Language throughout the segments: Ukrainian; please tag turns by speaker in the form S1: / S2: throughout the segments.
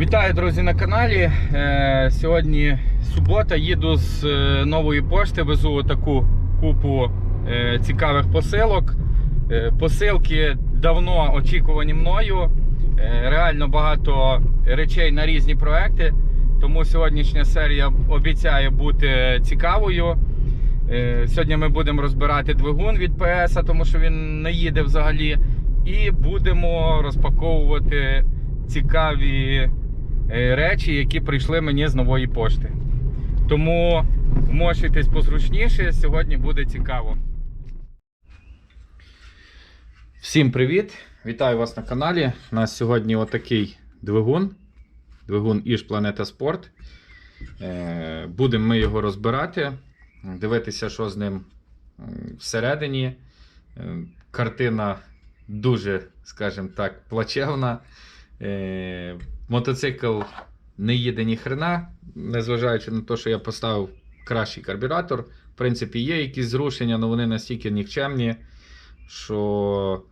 S1: Вітаю, друзі, на каналі. Е, Сьогодні субота, їду з е, нової пошти, везу таку купу е, цікавих посилок. Посилки давно очікувані мною. Реально багато речей на різні проекти. Тому сьогоднішня серія обіцяє бути цікавою. Сьогодні ми будемо розбирати двигун від ПС, тому що він не їде взагалі. І будемо розпаковувати цікаві речі, які прийшли мені з нової пошти. Тому вмощуйтесь позручніше, сьогодні буде цікаво. Всім привіт! Вітаю вас на каналі. У нас сьогодні отакий двигун. Двигун Іж Планета Спорт. Е, Будемо ми його розбирати, дивитися, що з ним всередині. Е, Картина дуже, скажімо так, плачевна. Мотоцикл не їде ні хрена, незважаючи на те, що я поставив кращий карбюратор. В принципі, є якісь зрушення, але вони настільки нікчемні, що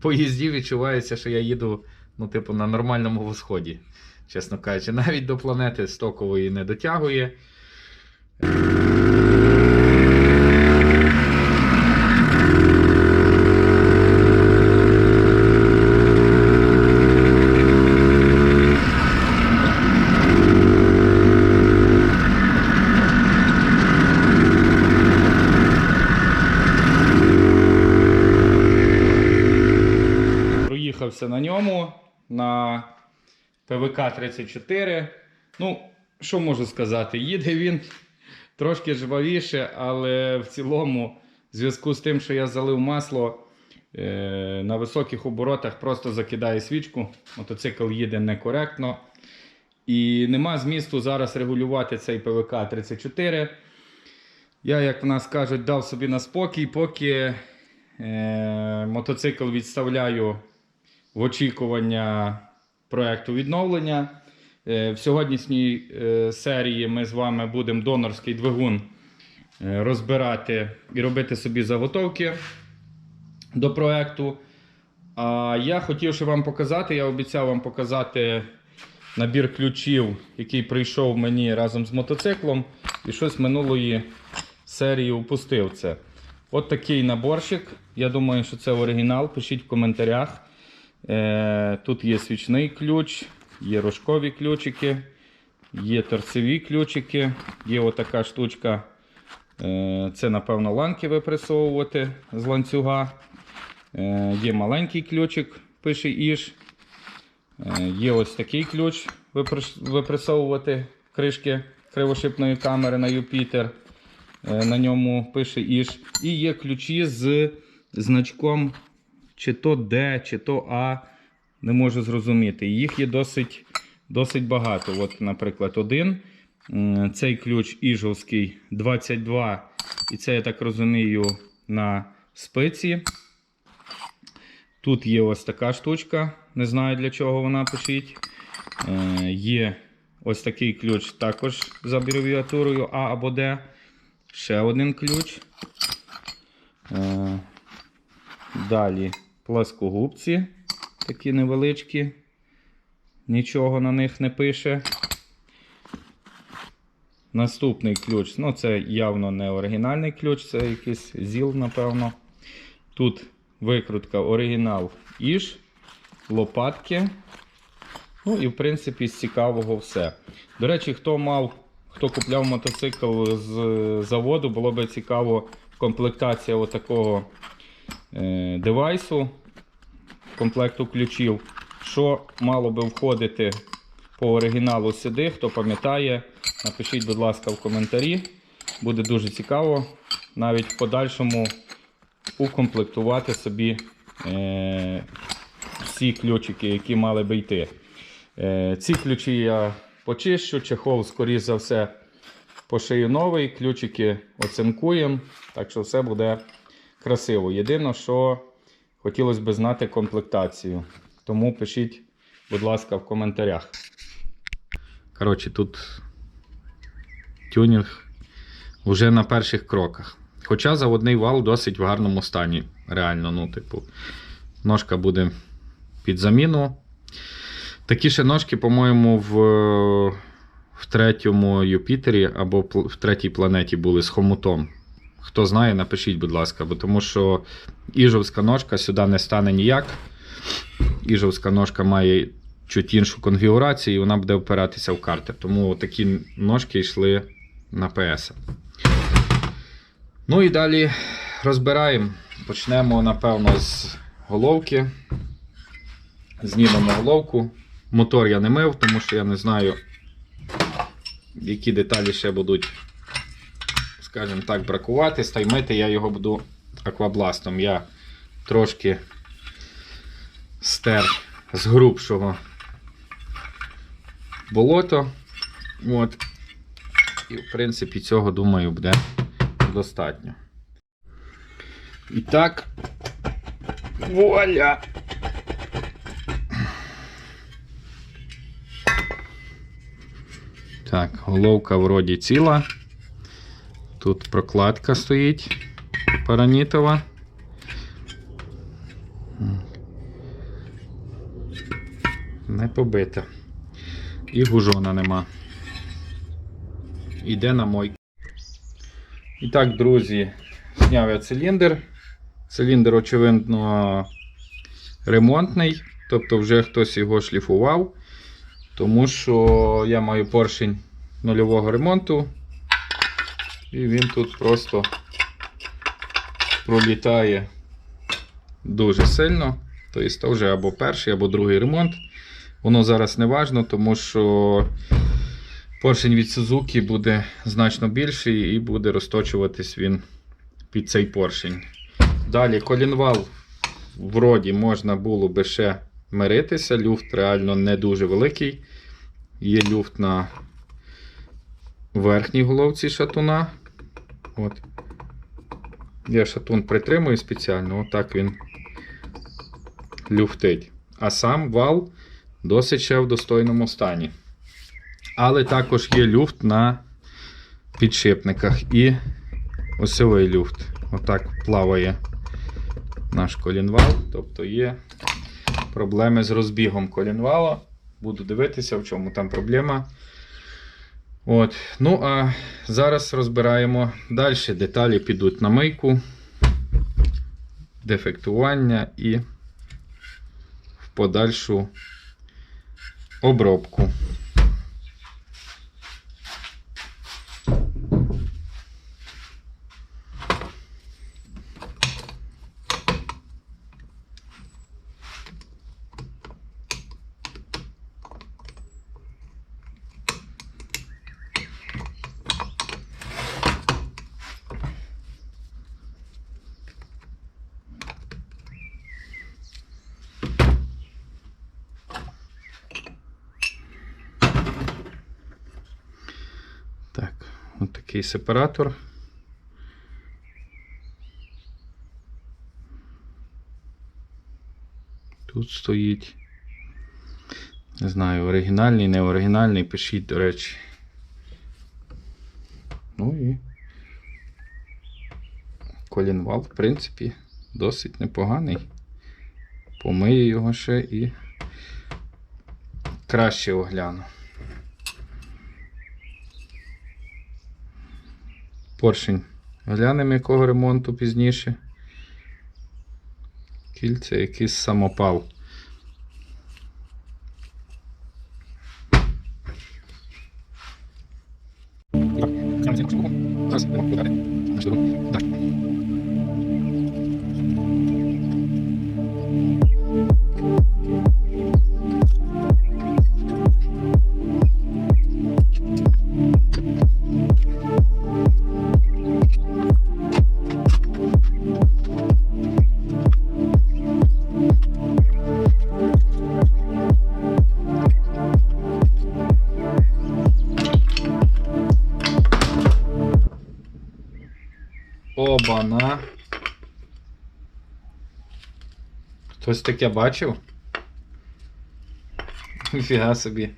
S1: по їзді відчувається, що я їду ну, типу, на нормальному восході. Чесно кажучи, навіть до планети стокової не дотягує. Проїхався на ньому на ПВК 34. Ну, що можу сказати? Їде він трошки жвавіше, але в цілому, в зв'язку з тим, що я залив масло е, на високих оборотах, просто закидає свічку. Мотоцикл їде некоректно. І нема змісту зараз регулювати цей ПВК 34. Я, як в нас кажуть, дав собі на спокій, поки е, мотоцикл відставляю в очікування проекту відновлення. Е, В сьогоднішній е, серії ми з вами будемо донорський двигун е, розбирати і робити собі заготовки до проекту. А я хотів ще вам показати, я обіцяв вам показати набір ключів, який прийшов мені разом з мотоциклом, і щось минулої серії упустив це. От такий наборчик. Я думаю, що це оригінал. Пишіть в коментарях. Е, Тут є свічний ключ, є рожкові ключики, є торцеві ключики, є отака штучка. Е, Це, напевно, ланки випресовувати з ланцюга. Е, Є маленький ключик, пише. Е, Є ось такий ключ випресовувати кришки кривошипної камери на Юпітер. На ньому пише Іж. І є ключі з значком чи то Д, чи то А. Не можу зрозуміти. Їх є досить, досить багато. От, наприклад, один. Цей ключ Іжовський 22. І це, я так розумію, на спиці. Тут є ось така штучка. Не знаю для чого вона пишіть. Е, Є ось такий ключ також з абревіатурою А або Д. Ще один ключ. Е, Далі пласкогубці, такі невеличкі. Нічого на них не пише. Наступний ключ. Ну, це явно не оригінальний ключ, це якийсь ЗІЛ, напевно. Тут викрутка оригінал Іж, лопатки. Ну і в принципі з цікавого все. До речі, хто мав, хто купляв мотоцикл з заводу, було би цікаво комплектація отакого девайсу, комплекту ключів. Що мало би входити по оригіналу сюди, хто пам'ятає, напишіть, будь ласка, в коментарі. Буде дуже цікаво навіть в подальшому укомплектувати собі е, всі ключики, які мали би йти. Е, ці ключі я почищу, чехол, скоріш за все, пошию новий, ключики оцинкуємо, так що все буде красиво. Єдине, що хотілося б знати комплектацію. Тому пишіть, будь ласка, в коментарях. Коротше, тут тюнінг вже на перших кроках. Хоча заводний вал досить в гарному стані. Реально, ну, типу, ножка буде під заміну. Такі ще ножки, по-моєму, в, в третьому Юпітері або в третій планеті були з хомутом. Хто знає, напишіть, будь ласка, бо тому що іжовська ножка сюди не стане ніяк. Іжовська ножка має чуть іншу конфігурацію, і вона буде впиратися в картер. Тому такі ножки йшли на PS. Ну і далі розбираємо. Почнемо, напевно, з головки. Знімемо головку. Мотор я не мив, тому що я не знаю, які деталі ще будуть, скажімо так, бракувати. Стаймити я його буду аквабластом. Я трошки стер з грубшого болото. От. І, в принципі, цього, думаю, буде достатньо. І так. Вуаля! Так, головка вроді ціла. Тут прокладка стоїть паранітова. Не побита. І гужона нема. Іде на мойку. І так, друзі, зняв я циліндр. Циліндр, очевидно, ремонтний, тобто вже хтось його шліфував. Тому що я маю поршень нульового ремонту. І він тут просто пролітає дуже сильно. Тобто, вже або перший, або другий ремонт. Воно зараз не важно, тому що поршень від Suzuki буде значно більший і буде розточуватись він під цей поршень. Далі колінвал вроді можна було би ще миритися. Люфт реально не дуже великий. Є люфт на верхній головці шатуна. От. Я шатун притримую спеціально, отак він люфтить. А сам вал досить ще в достойному стані. Але також є люфт на підшипниках і осьовий люфт. Отак плаває наш колінвал. Тобто є проблеми з розбігом колінвала. Буду дивитися, в чому там проблема. От. Ну, а зараз розбираємо далі. Деталі підуть на мийку, дефектування і в подальшу обробку. Так, от такий сепаратор. Тут стоїть. Не знаю, оригінальний, не оригінальний, пишіть, до речі. Ну і колінвал, в принципі, досить непоганий. Помию його ще і краще огляну. Поршень. Глянемо якого ремонту пізніше. Кільце якийсь самопал. Обана. Хтось таке бачив? Фіга собі.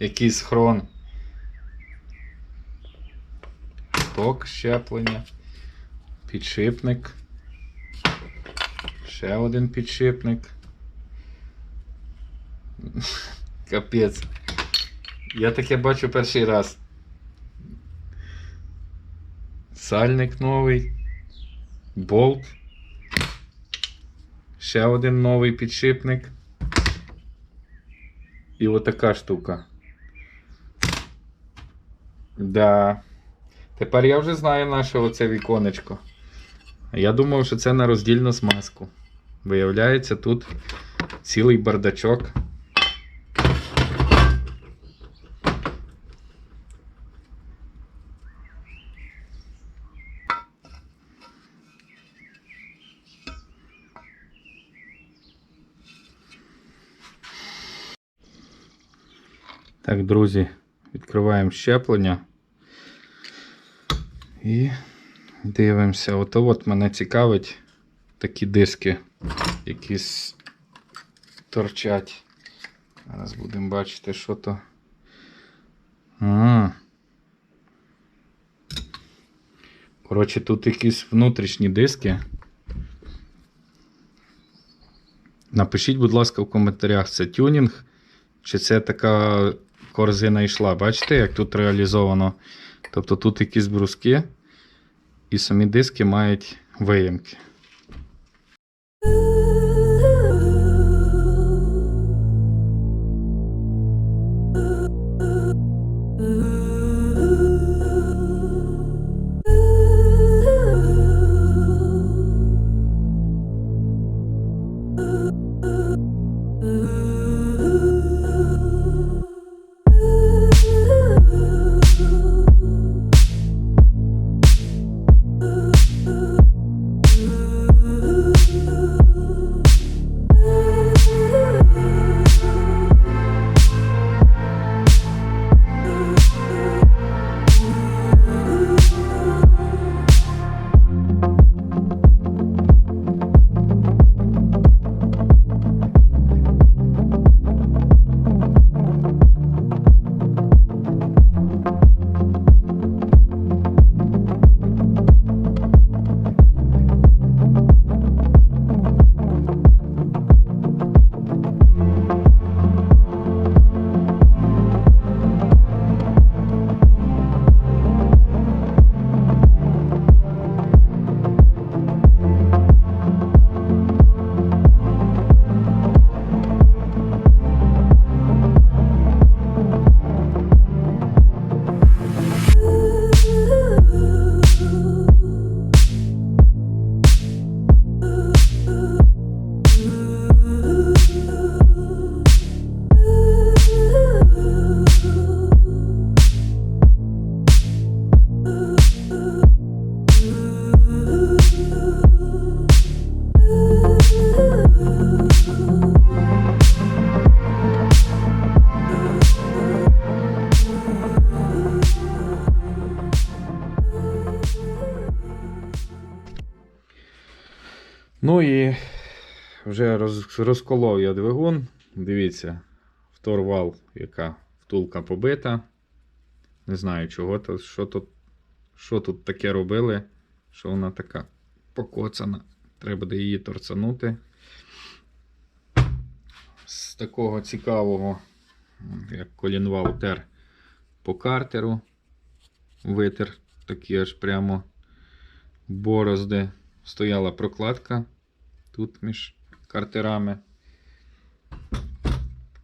S1: Який схрон. Ток щеплення. Підшипник. Ще один підшипник. Капець. Я таке бачу перший раз. Сальник новий. Болт. Ще один новий підшипник. І отака штука. Да. Тепер я вже знаю наше оце віконечко. Я думав, що це на роздільну смазку. Виявляється, тут цілий бардачок. Так, друзі, відкриваємо щеплення. І дивимося. Ото от мене цікавить такі диски, якісь торчать. Зараз будемо бачити, що то. А. Коротше, тут якісь внутрішні диски. Напишіть, будь ласка, в коментарях, це тюнінг, чи це така корзина йшла. Бачите, як тут реалізовано? Тобто тут якісь бруски, і самі диски мають виємки. Ну і вже роз, розколов я двигун. Дивіться, вторвал, яка втулка побита. Не знаю, чого то, що тут, що тут таке робили, що вона така покоцана. Треба буде її торцанути. З такого цікавого, як колінвал тер по картеру. Витер такі аж прямо борозди. Стояла прокладка тут між картерами.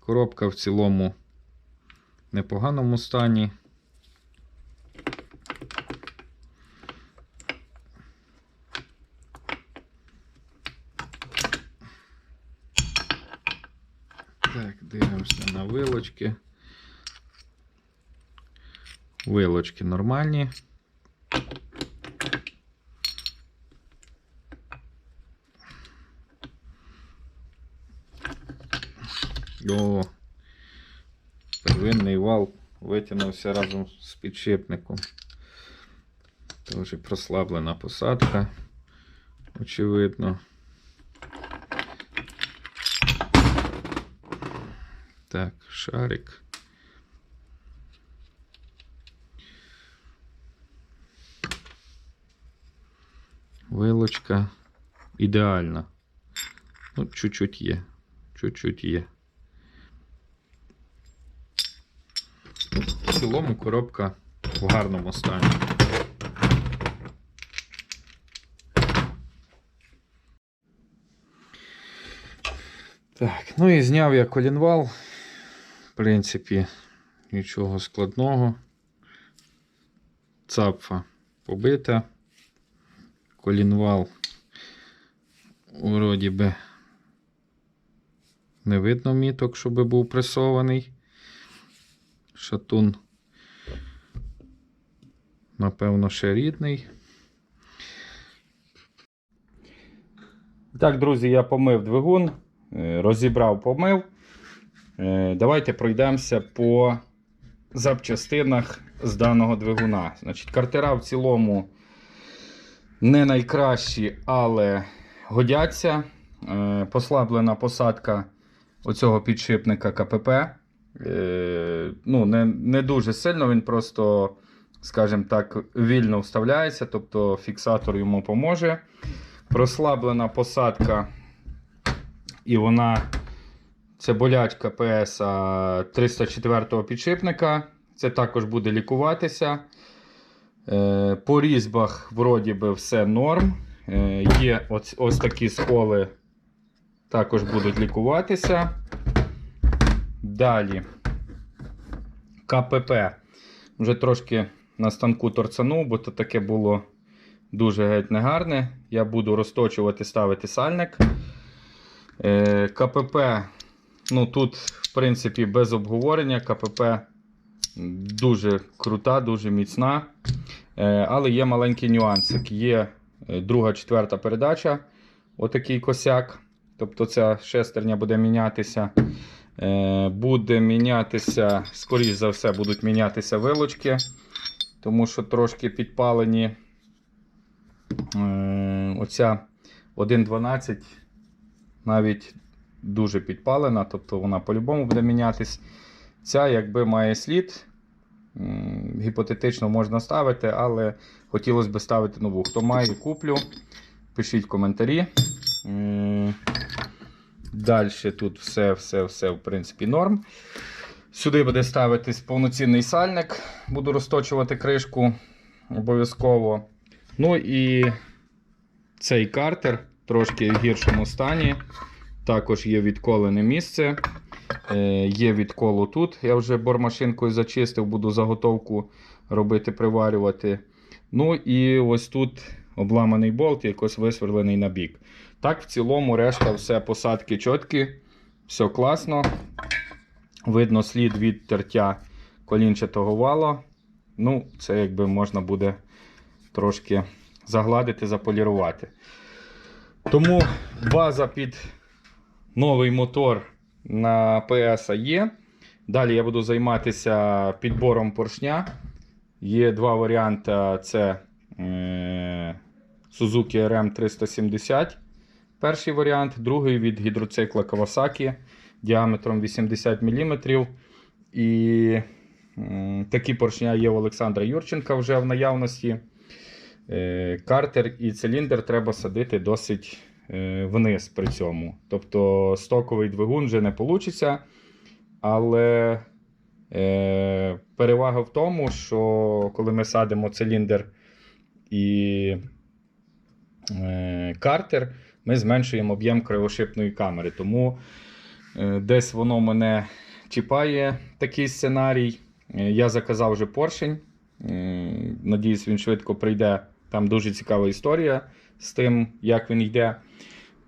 S1: Коробка в цілому в непоганому стані. Так, дивимося на вилочки. Вилочки нормальні. О, первинний вал витягнувся разом з підшипником. Тож прослаблена посадка, очевидно. Так, шарик. Вилочка ідеальна. Ну, чуть-чуть є. Чуть-чуть є.
S2: Цілому коробка в гарному стані. Так, ну і зняв я колінвал. В принципі, нічого складного. Цапфа побита. Колінвал вроді би не видно міток, щоб був пресований. Шатун, напевно, ще рідний.
S1: Так, друзі, я помив двигун, е, розібрав, помив. Е, Давайте пройдемося по запчастинах з даного двигуна. Значить, картера в цілому не найкращі, але годяться. Е, Послаблена посадка оцього підшипника КПП. Ну, не, не дуже сильно, він просто, скажімо так, вільно вставляється, тобто фіксатор йому поможе. Прослаблена посадка, і вона це болячка ПС 304 підшипника. Це також буде лікуватися. Е, По різьбах, вроді би, все норм. Е, Є ось, ось такі сколи, також будуть лікуватися. Далі. КПП. Вже трошки на станку торцанув, бо то таке було дуже геть негарне. Я буду розточувати, ставити сальник. Е, КПП. Ну тут, в принципі, без обговорення. КПП дуже крута, дуже міцна. Е, але є маленький нюансик. Є е, друга, четверта передача. Отакий косяк. Тобто ця шестерня буде мінятися. Буде мінятися, скоріш за все, будуть мінятися вилочки, тому що трошки підпалені. Е, Оця 1.12 навіть дуже підпалена, тобто вона по-любому буде мінятись. Ця, якби має слід, гіпотетично можна ставити, але хотілося б ставити нову. Хто має, куплю. Пишіть в коментарі. Далі тут все, все, все, в принципі, норм. Сюди буде ставитись повноцінний сальник. Буду розточувати кришку обов'язково. Ну і цей картер трошки в гіршому стані. Також є відколене місце. Е, є відколо тут. Я вже бормашинкою зачистив, буду заготовку робити, приварювати. Ну і ось тут обламаний болт, якось висверлений на бік. Так, в цілому, решта все посадки чіткі, все класно. Видно слід від тертя колінчатого вала. Ну, це якби можна буде трошки загладити, заполірувати. Тому база під новий мотор на PS є. Далі я буду займатися підбором поршня. Є два варіанти: це е, Suzuki RM370. Перший варіант, другий від гідроцикла Kawasaki діаметром 80 мм. І такі поршня є у Олександра Юрченка вже в наявності. Е, Картер і циліндр треба садити досить е, вниз при цьому. Тобто стоковий двигун вже не вийде. Але е, перевага в тому, що коли ми садимо циліндр і картер, ми зменшуємо об'єм кривошипної камери. Тому десь воно мене чіпає такий сценарій. Е, Я заказав вже поршень. Е, Надіюсь, він швидко прийде. Там дуже цікава історія з тим, як він йде.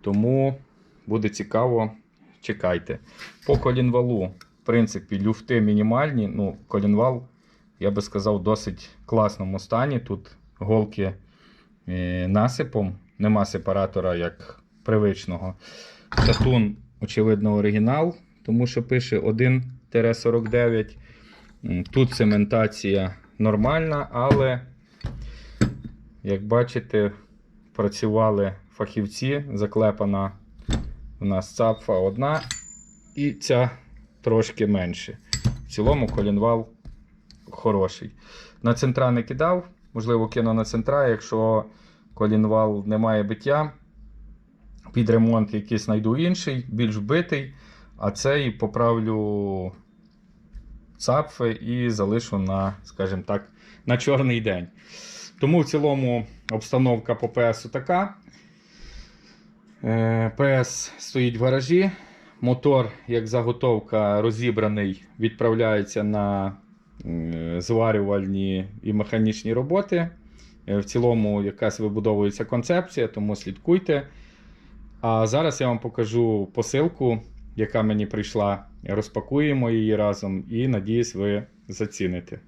S1: Тому буде цікаво, чекайте. По колінвалу, в принципі, люфти мінімальні. Ну, колінвал, я би сказав, в досить класному стані. Тут голки е, насипом, нема сепаратора як привичного. Шатун, очевидно, оригінал, тому що пише 1-49. Тут цементація нормальна, але, як бачите, працювали фахівці, заклепана у нас цапфа одна і ця трошки менше. В цілому колінвал хороший. На центра не кидав, можливо, кину на центра, якщо колінвал не має биття. Під ремонт якийсь знайду інший, більш вбитий, а цей поправлю цапфи і залишу на, скажімо так, на чорний день. Тому в цілому обстановка по ПСу така. Е, ПС стоїть в гаражі. Мотор, як заготовка, розібраний, відправляється на зварювальні і механічні роботи. Е, В цілому якась вибудовується концепція, тому слідкуйте. А зараз я вам покажу посилку, яка мені прийшла. Розпакуємо її разом і надіюсь, ви заціните.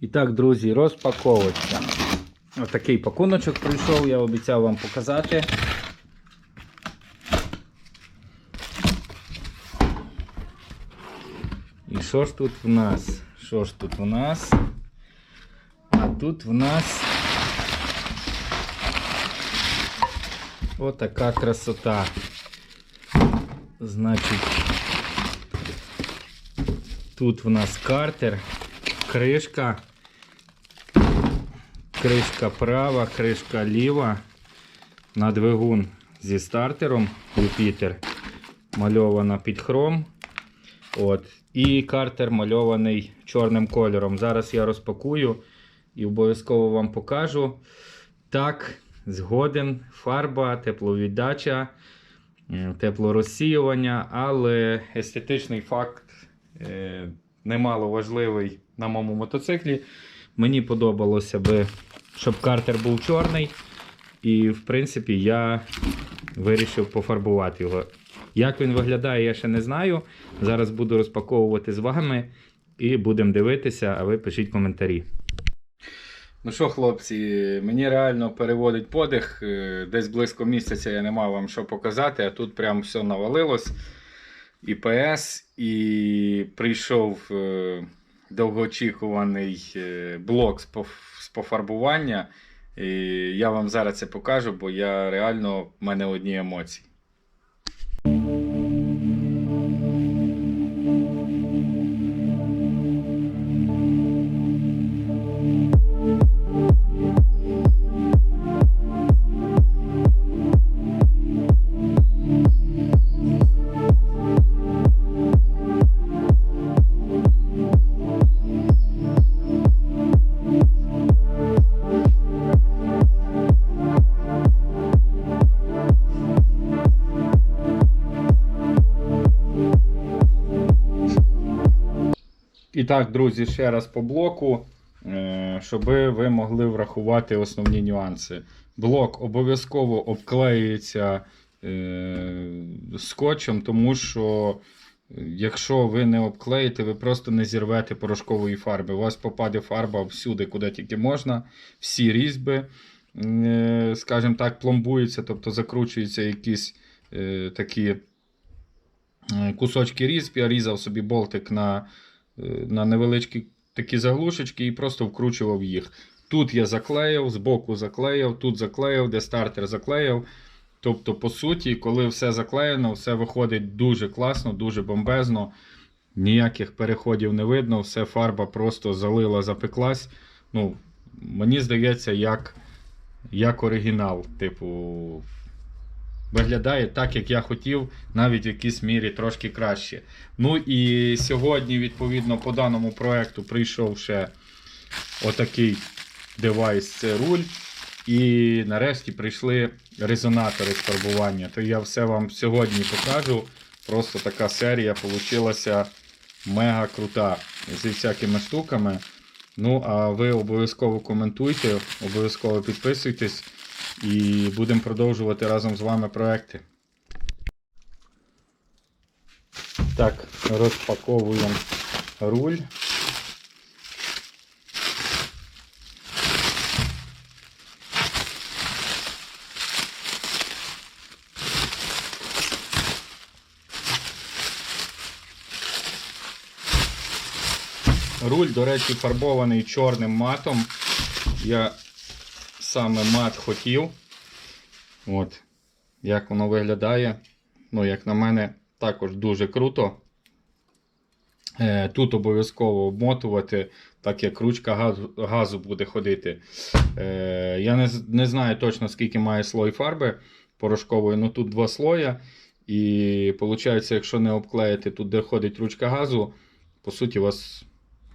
S1: І так, друзі, розпаковочка. Отакий пакуночок прийшов, я обіцяв вам показати. І що ж тут в нас? Що ж тут в нас? А тут в нас отака красота. Значить, тут в нас картер, кришка, кришка права, кришка ліва, на двигун зі стартером Юпітер, мальована під хром. От. І картер мальований чорним кольором. Зараз я розпакую і обов'язково вам покажу. Так, згоден, фарба, тепловіддача, теплорозсіювання, але естетичний факт е, немало важливий на моєму мотоциклі. Мені подобалося би, щоб картер був чорний. І, в принципі, я вирішив пофарбувати його. Як він виглядає, я ще не знаю. Зараз буду розпаковувати з вами і будемо дивитися, а ви пишіть коментарі. Ну що, хлопці, мені реально переводить подих. Е, Десь близько місяця я не мав вам що показати, а тут прям все навалилось. І ПС, і прийшов е, довгоочікуваний е, блок з поф- з пофарбування. І я вам зараз це покажу, бо я реально в мене одні емоції. І так, друзі, ще раз по блоку, е, щоб ви могли врахувати основні нюанси. Блок обов'язково обклеюється е, скотчем, тому що е, якщо ви не обклеїте, ви просто не зірвете порошкової фарби. У вас попаде фарба всюди, куди тільки можна, всі різьби, скажімо так, пломбуються, тобто закручуються якісь такі кусочки різьб. Я різав собі болтик на на невеличкі такі заглушечки і просто вкручував їх. Тут я заклеїв, збоку заклеїв, тут заклеїв, де стартер заклеїв. Тобто, по суті, коли все заклеєно, все виходить дуже класно, дуже бомбезно. Ніяких переходів не видно, все фарба просто залила, запеклась. Ну, Мені здається, як, як оригінал. Типу, виглядає так, як я хотів, навіть в якійсь мірі трошки краще. Ну і сьогодні, відповідно, по даному проекту прийшов ще отакий девайс, це руль. І нарешті прийшли резонатори фарбування. То я все вам сьогодні покажу. Просто така серія вийшла мега крута зі всякими штуками. Ну, а ви обов'язково коментуйте, обов'язково підписуйтесь і будемо продовжувати разом з вами проекти. Так, розпаковуємо руль. Руль, до речі, фарбований чорним матом. Я саме мат хотів. От. Як воно виглядає. Ну, як на мене, також дуже круто. Е, Тут обов'язково обмотувати, так як ручка газу, газу буде ходити. Е, Я не, не знаю точно, скільки має слой фарби порошкової, ну тут два слоя. І виходить, якщо не обклеїти тут, де ходить ручка газу, по суті, у вас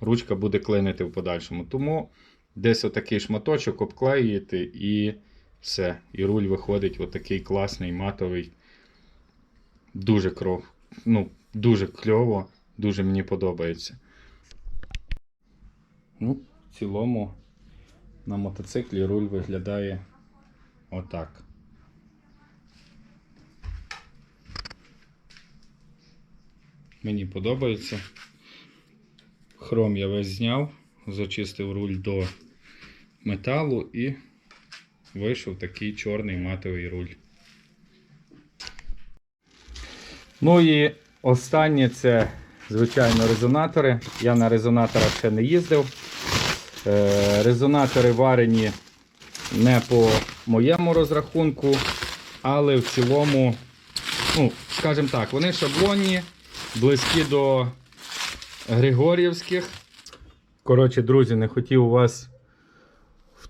S1: ручка буде клинити в подальшому. Тому десь отакий шматочок обклеюєте і все. І руль виходить отакий класний, матовий. Дуже кров. Ну, дуже кльово, дуже мені подобається. Ну, в цілому на мотоциклі руль виглядає отак. Мені подобається. Хром я весь зняв, зачистив руль до металу і вийшов такий чорний матовий руль. Ну і останнє це, звичайно, резонатори. Я на резонаторах ще не їздив. Е, резонатори варені не по моєму розрахунку, але в цілому, ну, скажімо так, вони шаблонні, близькі до Григорівських. Коротше, друзі, не хотів вас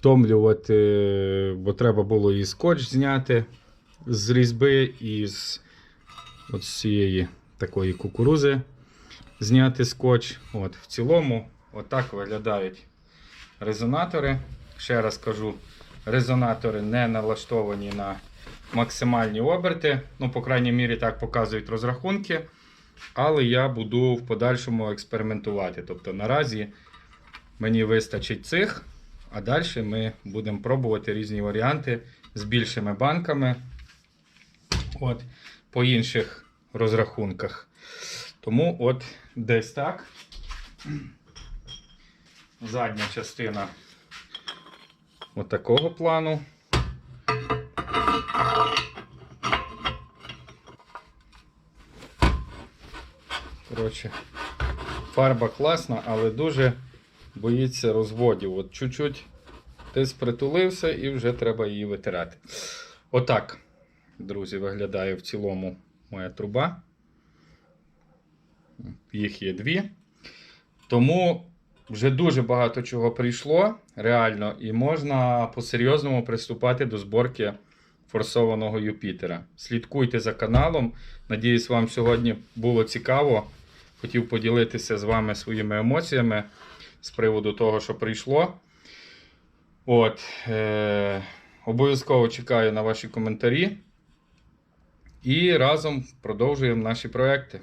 S1: втомлювати, бо треба було і скотч зняти з різьби, і з цієї такої кукурузи зняти скотч. От, в цілому, отак виглядають резонатори. Ще раз кажу, резонатори не налаштовані на максимальні оберти. Ну, по крайній мірі, так показують розрахунки. Але я буду в подальшому експериментувати. Тобто наразі мені вистачить цих, а далі ми будемо пробувати різні варіанти з більшими банками. От, по інших розрахунках. Тому от десь так. Задня частина от плану. Коротше, фарба класна, але дуже боїться розводів. От чуть-чуть десь притулився і вже треба її витирати. Отак, друзі, виглядає в цілому моя труба. Їх є дві. Тому вже дуже багато чого прийшло реально, і можна по-серйозному приступати до зборки форсованого Юпітера. Слідкуйте за каналом. Надіюсь, вам сьогодні було цікаво. Хотів поділитися з вами своїми емоціями з приводу того, що прийшло. От, е- обов'язково чекаю на ваші коментарі. І разом продовжуємо наші проекти.